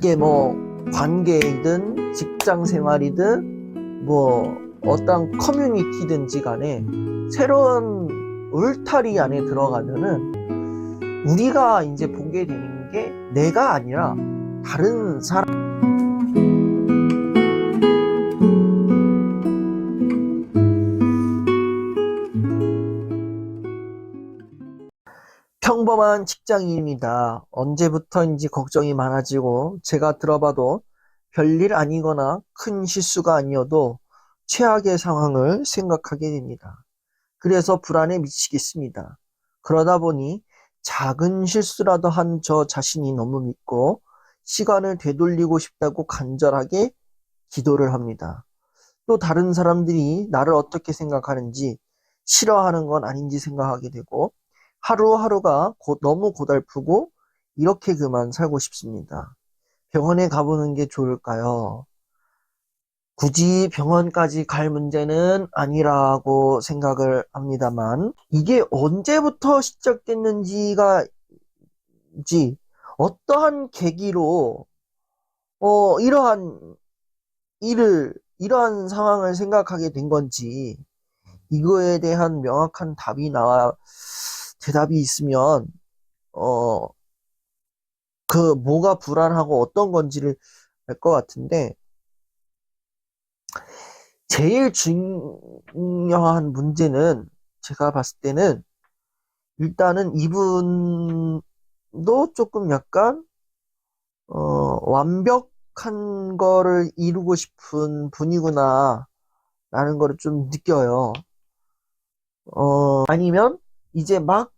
이게 뭐 관계이든 직장 생활이든 뭐 어떤 커뮤니티든지 간에 새로운 울타리 안에 들어가면은 우리가 이제 보게 되는 게 내가 아니라 다른 사람 평범한 직장인입니다. 언제부터인지 걱정이 많아지고 제가 들어봐도 별일 아니거나 큰 실수가 아니어도 최악의 상황을 생각하게 됩니다. 그래서 불안에 미치겠습니다. 그러다 보니 작은 실수라도 한 저 자신이 너무 믿고 시간을 되돌리고 싶다고 간절하게 기도를 합니다. 또 다른 사람들이 나를 어떻게 생각하는지 싫어하는 건 아닌지 생각하게 되고 하루하루가 고- 너무 고달프고 이렇게 그만 살고 싶습니다. 병원에 가보는 게 좋을까요? 굳이 병원까지 갈 문제는 아니라고 생각을 합니다만 이게 언제부터 시작됐는지가 지 어떠한 계기로 어 이러한 일을 이러한 상황을 생각하게 된 건지 이거에 대한 명확한 답이 나와 대답이 있으면 어 그 뭐가 불안하고 어떤 건지를 알 것 같은데 제일 중요한 문제는 제가 봤을 때는 일단은 이분도 조금 약간 어 완벽한 거를 이루고 싶은 분이구나 라는 거를 좀 느껴요. 어 아니면 이제 막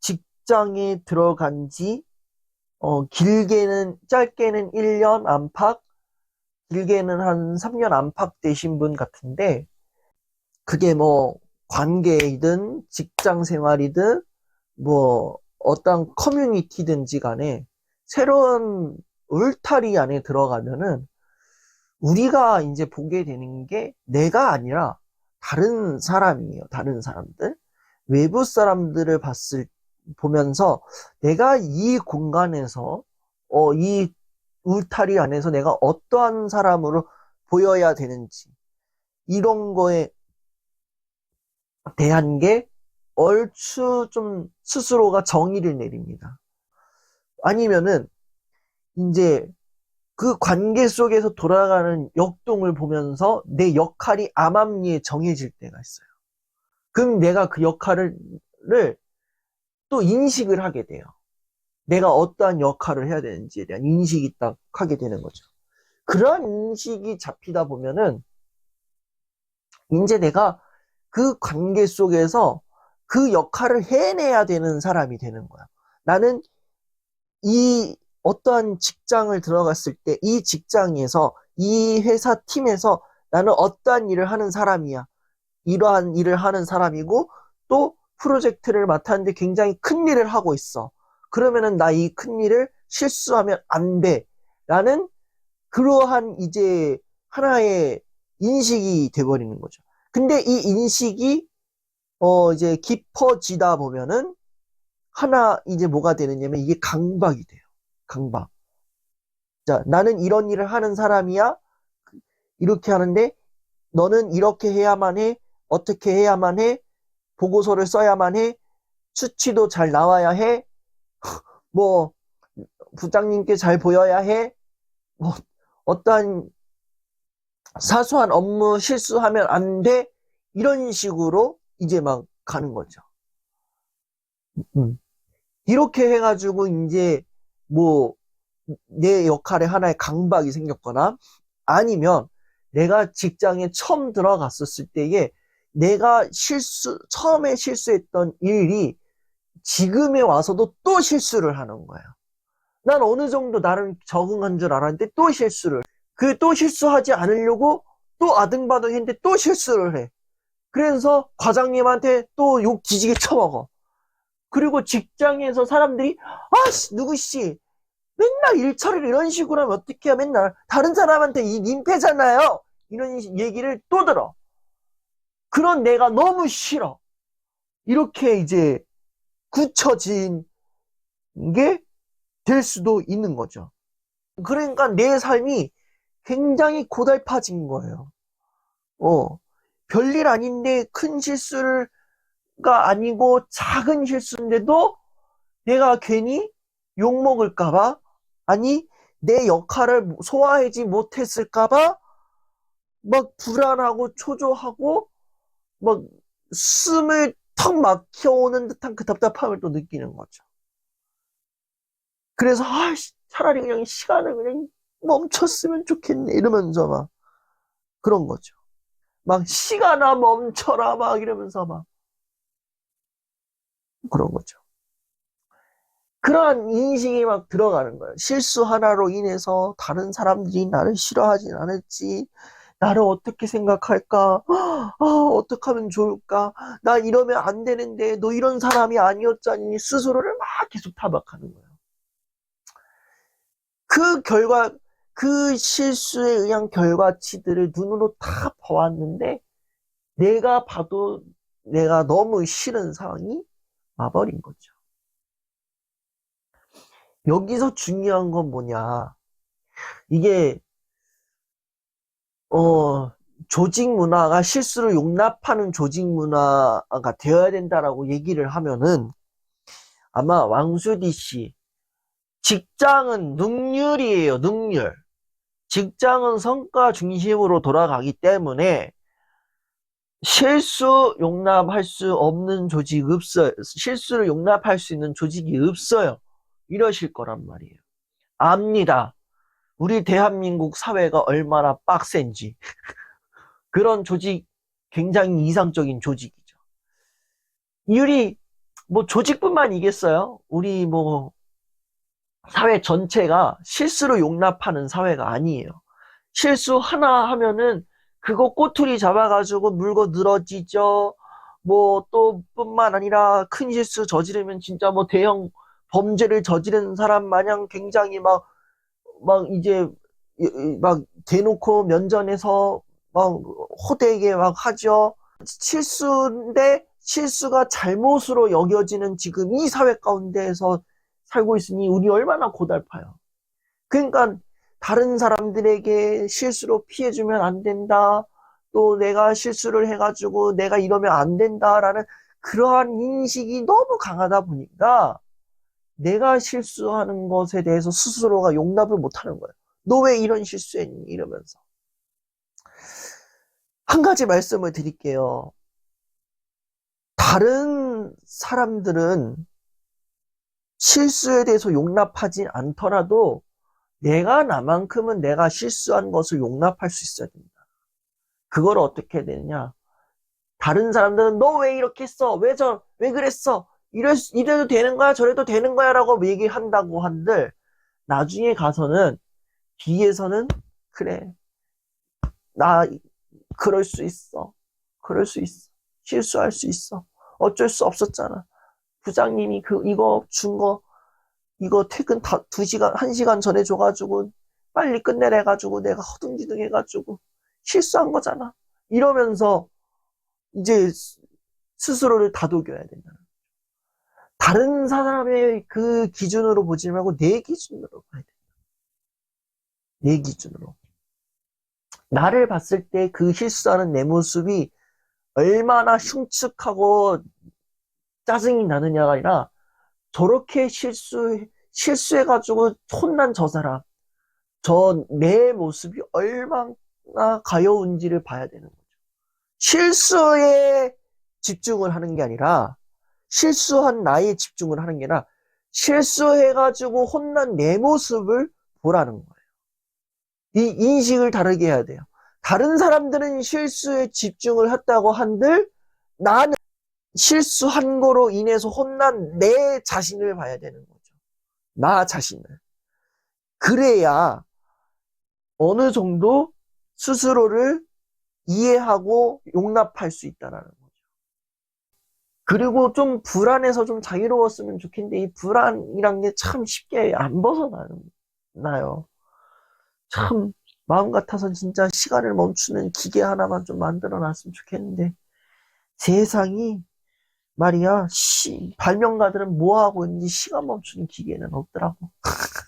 직장에 들어간 지, 어, 길게는, 짧게는 1년 안팎, 길게는 한 3년 안팎 되신 분 같은데, 그게 뭐, 관계이든, 직장 생활이든, 뭐, 어떤 커뮤니티든지 간에, 새로운 울타리 안에 들어가면은, 우리가 이제 보게 되는 게 내가 아니라 다른 사람이에요. 다른 사람들. 외부 사람들을 봤을 보면서 내가 이 공간에서 어, 이 울타리 안에서 내가 어떠한 사람으로 보여야 되는지 이런 거에 대한 게 얼추 좀 스스로가 정의를 내립니다. 아니면은 이제 그 관계 속에서 돌아가는 역동을 보면서 내 역할이 암암리에 정해질 때가 있어요. 그럼 내가 그 역할을 또 인식을 하게 돼요. 내가 어떠한 역할을 해야 되는지에 대한 인식이 딱 하게 되는 거죠. 그러한 인식이 잡히다 보면은 이제 내가 그 관계 속에서 그 역할을 해내야 되는 사람이 되는 거야. 나는 이 어떠한 직장을 들어갔을 때 이 직장에서 이 회사 팀에서 나는 어떠한 일을 하는 사람이야. 이러한 일을 하는 사람이고 또 프로젝트를 맡았는데 굉장히 큰 일을 하고 있어. 그러면은 나 이 큰 일을 실수하면 안 돼. 라는 그러한 이제 하나의 인식이 돼버리는 거죠. 근데 이 인식이 어 이제 깊어지다 보면은 하나 이제 뭐가 되느냐면 이게 강박이 돼요. 강박. 자, 나는 이런 일을 하는 사람이야. 이렇게 하는데 너는 이렇게 해야만 해. 어떻게 해야만 해. 보고서를 써야만 해. 수치도 잘 나와야 해. 뭐 부장님께 잘 보여야 해. 뭐 어떠한 사소한 업무 실수하면 안 돼. 이런 식으로 이제 막 가는 거죠. 음. 이렇게 해가지고 이제 뭐 내 역할에 하나의 강박이 생겼거나 아니면 내가 직장에 처음 들어갔었을 때에 내가 실수, 처음에 실수했던 일이 지금에 와서도 또 실수를 하는 거예요. 난 어느 정도 나름 적응한 줄 알았는데 또 실수를. 그 또 실수하지 않으려고 또 아등바등 했는데 또 실수를 해. 그래서 과장님한테 또욕 지지게 쳐먹어. 그리고 직장에서 사람들이, 아씨, 누구씨, 맨날 일 처리를 이런 식으로 하면 어떡해요, 맨날. 다른 사람한테 이 민폐잖아요. 이런 얘기를 또 들어. 그런 내가 너무 싫어. 이렇게 이제 굳혀진 게 될 수도 있는 거죠. 그러니까 내 삶이 굉장히 고달파진 거예요. 어, 별일 아닌데 큰 실수가 아니고 작은 실수인데도 내가 괜히 욕먹을까봐, 아니, 내 역할을 소화하지 못했을까봐, 막 불안하고 초조하고, 막 숨을 턱 막혀오는 듯한 그 답답함을 또 느끼는 거죠. 그래서, 아, 차라리 그냥 시간을 그냥 멈췄으면 좋겠네. 이러면서 막, 그런 거죠. 막, 시간아 멈춰라. 막 이러면서 막, 그런 거죠. 그러한 인식이 막 들어가는 거예요. 실수 하나로 인해서 다른 사람들이 나를 싫어하진 않을지, 나를 어떻게 생각할까? 아, 어떻게 하면 좋을까? 나 이러면 안 되는데, 너 이런 사람이 아니었잖니? 스스로를 막 계속 타박하는 거예요. 그 결과, 그 실수에 의한 결과치들을 눈으로 다 보았는데, 내가 봐도 내가 너무 싫은 상황이 와버린 거죠. 여기서 중요한 건 뭐냐. 이게, 어, 조직 문화가 실수를 용납하는 조직 문화가 되어야 된다라고 얘기를 하면은 아마 왕수디 씨, 직장은 능률이에요, 능률. 직장은 성과 중심으로 돌아가기 때문에 실수 용납할 수 없는 조직 없어요. 실수를 용납할 수 있는 조직이 없어요. 이러실 거란 말이에요. 압니다. 우리 대한민국 사회가 얼마나 빡센지. 그런 조직, 굉장히 이상적인 조직이죠. 우리, 뭐 조직뿐만 이겠어요? 우리 뭐, 사회 전체가 실수를 용납하는 사회가 아니에요. 실수 하나 하면은 그거 꼬투리 잡아가지고 물고 늘어지죠. 뭐 또 뿐만 아니라 큰 실수 저지르면 진짜 뭐 대형 범죄를 저지른 사람 마냥 굉장히 막, 막 이제 막 대놓고 면전에서 막 호되게 막 하죠. 실수인데 실수가 잘못으로 여겨지는 지금 이 사회 가운데에서 살고 있으니 우리 얼마나 고달파요. 그러니까 다른 사람들에게 실수로 피해주면 안 된다. 또 내가 실수를 해가지고 내가 이러면 안 된다라는 그러한 인식이 너무 강하다 보니까 내가 실수하는 것에 대해서 스스로가 용납을 못하는 거예요. 너 왜 이런 실수했니? 이러면서. 한 가지 말씀을 드릴게요. 다른 사람들은 실수에 대해서 용납하지 않더라도 내가 나만큼은 내가 실수한 것을 용납할 수 있어야 된다. 그걸 어떻게 되느냐? 다른 사람들은 너 왜 이렇게 했어? 왜 저, 왜 그랬어? 이래, 이래도 되는 거야? 저래도 되는 거야? 라고 얘기한다고 한들, 나중에 가서는, 뒤에서는, 그래. 나, 그럴 수 있어. 그럴 수 있어. 실수할 수 있어. 어쩔 수 없었잖아. 부장님이 그, 이거 준 거, 이거 퇴근 다, 두 시간, 한 시간 전에 줘 가지고, 빨리 끝내래 가지고, 내가 허둥지둥 해 가지고, 실수한 거잖아. 이러면서, 이제, 스스로를 다독여야 된다. 다른 사람의 그 기준으로 보지 말고 내 기준으로 봐야 된다. 내 기준으로. 나를 봤을 때 그 실수하는 내 모습이 얼마나 흉측하고 짜증이 나느냐가 아니라 저렇게 실수, 실수해가지고 혼난 저 사람, 저 내 모습이 얼마나 가여운지를 봐야 되는 거죠. 실수에 집중을 하는 게 아니라 실수한 나에 집중을 하는 게 아니라 실수해가지고 혼난 내 모습을 보라는 거예요. 이 인식을 다르게 해야 돼요. 다른 사람들은 실수에 집중을 했다고 한들 나는 실수한 거로 인해서 혼난 내 자신을 봐야 되는 거죠. 나 자신을. 그래야 어느 정도 스스로를 이해하고 용납할 수 있다라는 거죠. 그리고 좀 불안해서 좀 자유로웠으면 좋겠는데 이 불안이란 게 참 쉽게 안 벗어나요. 참 마음 같아서 진짜 시간을 멈추는 기계 하나만 좀 만들어 놨으면 좋겠는데 세상이 말이야 시, 발명가들은 뭐 하고 있는지 시간 멈추는 기계는 없더라고.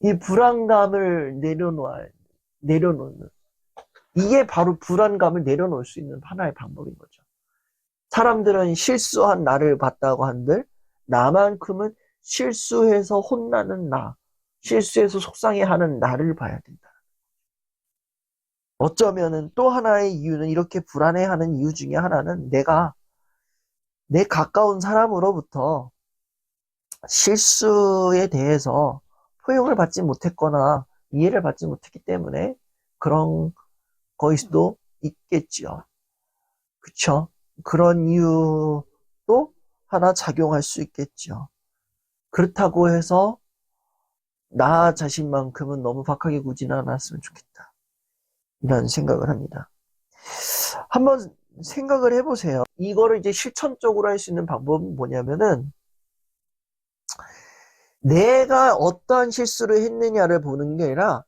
이 불안감을 내려놓아, 내려놓는. 이게 바로 불안감을 내려놓을 수 있는 하나의 방법인 거죠. 사람들은 실수한 나를 봤다고 한들, 나만큼은 실수해서 혼나는 나, 실수해서 속상해하는 나를 봐야 된다. 어쩌면은 또 하나의 이유는 이렇게 불안해하는 이유 중에 하나는 내가 내 가까운 사람으로부터 실수에 대해서 포용을 받지 못했거나 이해를 받지 못했기 때문에 그런 거일 수도 있겠지요. 그쵸? 그런 이유도 하나 작용할 수 있겠죠. 그렇다고 해서 나 자신만큼은 너무 박하게 구지는 않았으면 좋겠다. 이런 생각을 합니다. 한번 생각을 해보세요. 이거를 이제 실천적으로 할 수 있는 방법은 뭐냐면은 내가 어떠한 실수를 했느냐를 보는 게 아니라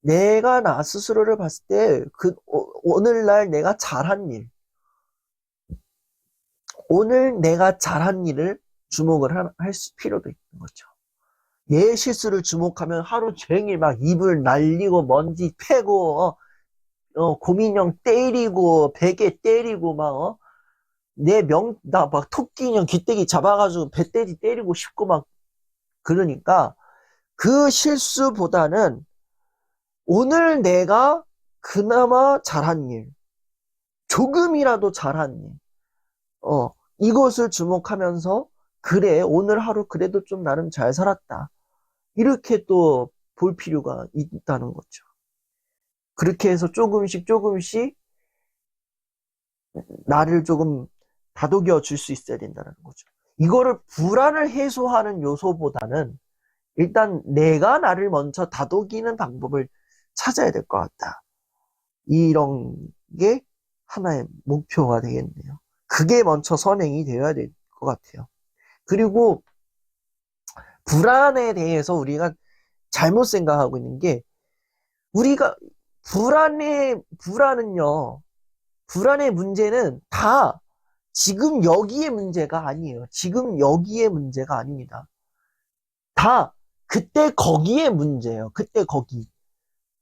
내가 나 스스로를 봤을 때 그 오늘날 내가 잘한 일 오늘 내가 잘한 일을 주목을 할 필요도 있는 거죠. 내 실수를 주목하면 하루 종일 막 입을 날리고 먼지 패고 어, 어, 고민형 때리고 베개 때리고 막 어? 내명나 막 토끼 인형 귀때기 잡아가지고 배때지 때리고 싶고 막 그러니까 그 실수보다는 오늘 내가 그나마 잘한 일, 조금이라도 잘한 일, 어, 이것을 주목하면서, 그래, 오늘 하루 그래도 좀 나름 잘 살았다. 이렇게 또 볼 필요가 있다는 거죠. 그렇게 해서 조금씩 조금씩 나를 조금 다독여 줄 수 있어야 된다는 거죠. 이거를 불안을 해소하는 요소보다는 일단 내가 나를 먼저 다독이는 방법을 찾아야 될 것 같다. 이런 게 하나의 목표가 되겠네요. 그게 먼저 선행이 되어야 될 것 같아요. 그리고 불안에 대해서 우리가 잘못 생각하고 있는 게 우리가 불안의 불안은요. 불안의 문제는 다 지금 여기에 문제가 아니에요. 지금 여기에 문제가 아닙니다. 다 그때 거기에 문제예요. 그때 거기.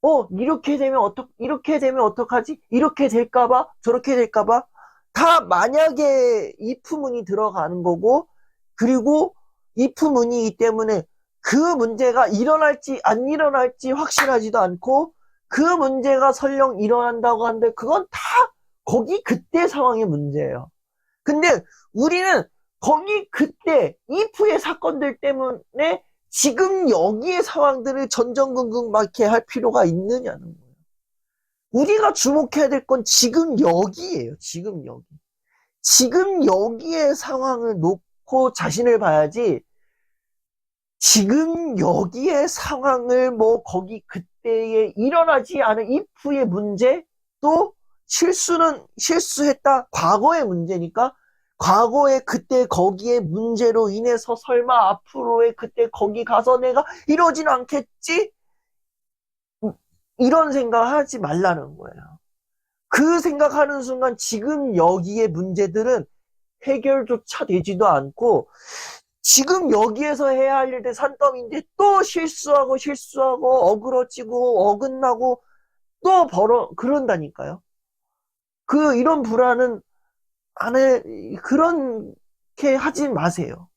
어, 이렇게 되면 어떡, 이렇게 되면 어떡하지? 이렇게 될까 봐? 저렇게 될까 봐? 다 만약에 if문이 들어가는 거고, 그리고 if문이기 때문에 그 문제가 일어날지 안 일어날지 확실하지도 않고, 그 문제가 설령 일어난다고 하는데, 그건 다 거기 그때 상황의 문제예요. 근데 우리는 거기 그때 if의 사건들 때문에 지금 여기의 상황들을 전전긍긍 막 이렇게 할 필요가 있느냐는 거예요. 우리가 주목해야 될 건 지금 여기예요. 지금 여기. 지금 여기의 상황을 놓고 자신을 봐야지 지금 여기의 상황을 뭐 거기 그때에 일어나지 않은 if의 문제 또 실수는 실수했다 과거의 문제니까 과거에 그때 거기에 문제로 인해서 설마 앞으로의 그때 거기 가서 내가 이러진 않겠지? 이런 생각 하지 말라는 거예요. 그 생각하는 순간 지금 여기에 문제들은 해결조차 되지도 않고 지금 여기에서 해야 할 일들 산더미인데 또 실수하고 실수하고 어그러지고 어긋나고 또 벌어 그런다니까요. 그 이런 불안은 안에 그렇게 하지 마세요.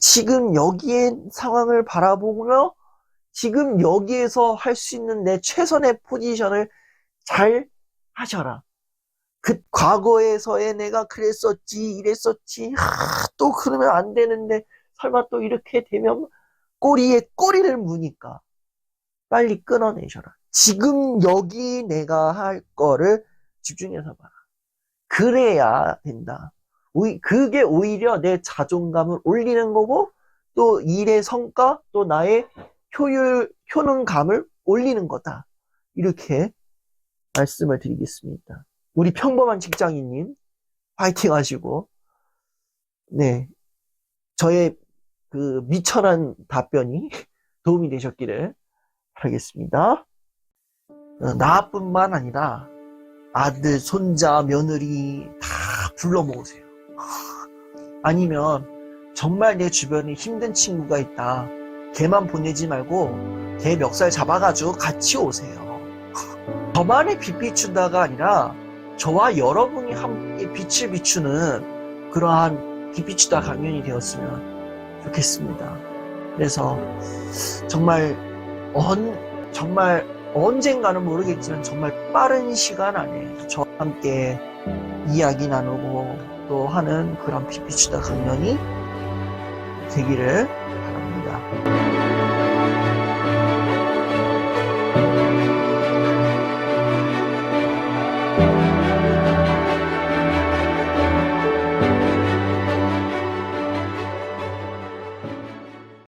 지금 여기의 상황을 바라보며 지금 여기에서 할 수 있는 내 최선의 포지션을 잘 하셔라. 그 과거에서의 내가 그랬었지, 이랬었지, 하, 또 그러면 안 되는데 설마 또 이렇게 되면 꼬리에 꼬리를 무니까 빨리 끊어내셔라. 지금 여기 내가 할 거를 집중해서 봐라. 그래야 된다. 그게 오히려 내 자존감을 올리는 거고, 또 일의 성과, 또 나의 효율, 효능감을 올리는 거다. 이렇게 말씀을 드리겠습니다. 우리 평범한 직장인님, 파이팅 하시고, 네. 저의 그 미천한 답변이 도움이 되셨기를 바라겠습니다. 어, 나뿐만 아니라 아들, 손자, 며느리 다 불러 모으세요. 아니면 정말 내 주변에 힘든 친구가 있다. 걔만 보내지 말고 걔 멱살 잡아가지고 같이 오세요. 저만의 빛 비춘다가 아니라 저와 여러분이 함께 빛을 비추는 그러한 빛 비추다 강연이 되었으면 좋겠습니다. 그래서 정말 언 정말 언젠가는 모르겠지만 정말 빠른 시간 안에 저와 함께 이야기 나누고 또 하는 그런 빛 비추다 강연이 되기를.